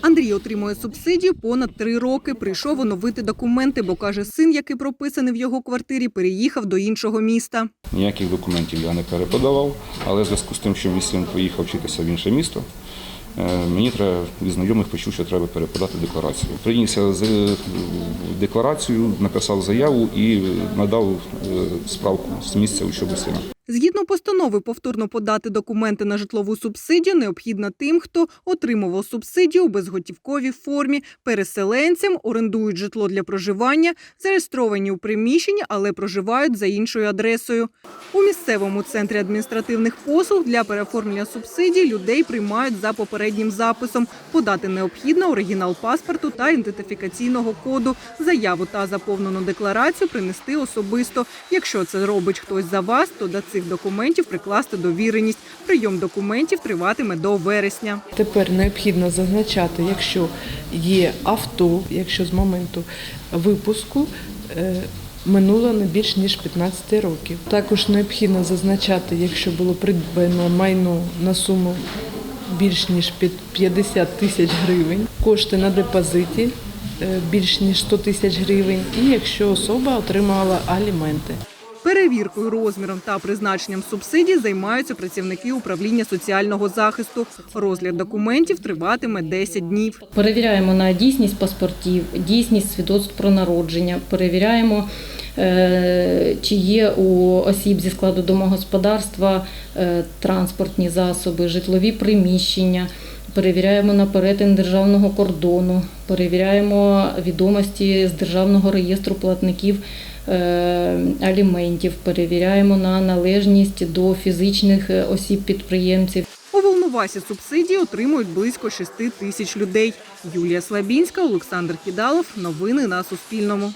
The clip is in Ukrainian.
Андрій отримує субсидію понад три роки. Прийшов оновити документи, бо каже, син, який прописаний в його квартирі, переїхав до іншого міста. Ніяких документів я не переподавав, але в зв'язку з тим, що мій син поїхав вчитися в інше місто, е, мені треба від знайомих почув, що треба переподати декларацію. Прийнявся з е, декларацію, написав заяву і надав е, справку з місця учоби сина. Згідно постанови, повторно подати документи на житлову субсидію необхідно тим, хто отримував субсидію у безготівковій формі, переселенцям, орендують житло для проживання, зареєстровані у приміщенні, але проживають за іншою адресою. У місцевому центрі адміністративних послуг для переоформлення субсидій людей приймають за попереднім записом. Подати необхідно оригінал паспорту та ідентифікаційного коду, заяву та заповнену декларацію принести особисто. Якщо це робить хтось за вас, то до цих документів прикласти довіреність. Прийом документів триватиме до вересня. Тепер необхідно зазначати, якщо є авто, якщо з моменту випуску е, минуло не більш ніж 15 років. Також необхідно зазначати, якщо було придбано майно на суму більш ніж 50 тисяч гривень, кошти на депозиті е, більш ніж 100 тисяч гривень, і якщо особа отримала аліменти. Перевіркою розміром та призначенням субсидій займаються працівники управління соціального захисту. Розгляд документів триватиме 10 днів. Перевіряємо на дійсність паспортів, дійсність свідоцтв про народження, перевіряємо, е, чи є у осіб зі складу домогосподарства е, транспортні засоби, житлові приміщення. Перевіряємо на перетин державного кордону, перевіряємо відомості з державного реєстру платників е, аліментів, перевіряємо на належність до фізичних е, осіб-підприємців. У Волновасі субсидії отримують близько 6 тисяч людей. Юлія Слабінська, Олександр Кідалов. Новини на Суспільному.